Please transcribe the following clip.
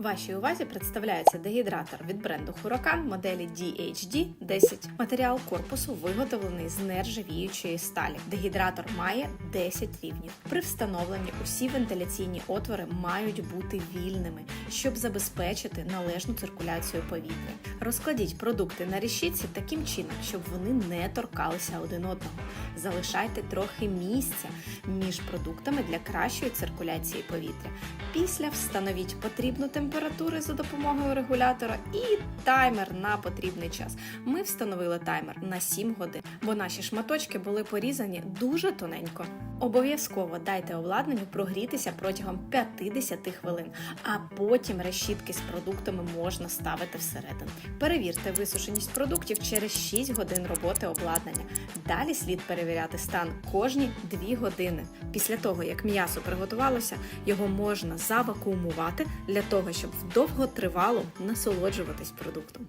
Вашій увазі представляється дегідратор від бренду Huracan моделі DHD 10. Матеріал корпусу виготовлений з нержавіючої сталі. Дегідратор має 10 рівнів. При встановленні усі вентиляційні отвори мають бути вільними, щоб забезпечити належну циркуляцію повітря. Розкладіть продукти на решітці таким чином, щоб вони не торкалися один одного. Залишайте трохи місця між продуктами для кращої циркуляції повітря. Після встановіть потрібну температуру за допомогою регулятора і таймер на потрібний час. Ми встановили таймер на 7 годин, бо наші шматочки були порізані дуже тоненько. Обов'язково дайте обладнанню прогрітися протягом 50 хвилин, а потім решітки з продуктами можна ставити всередину. Перевірте висушеність продуктів через 6 годин роботи обладнання. Далі слід перевіряти стан кожні 2 години. Після того, як м'ясо приготувалося, його можна завакуумувати для того, щоб довготривало насолоджуватись продуктом.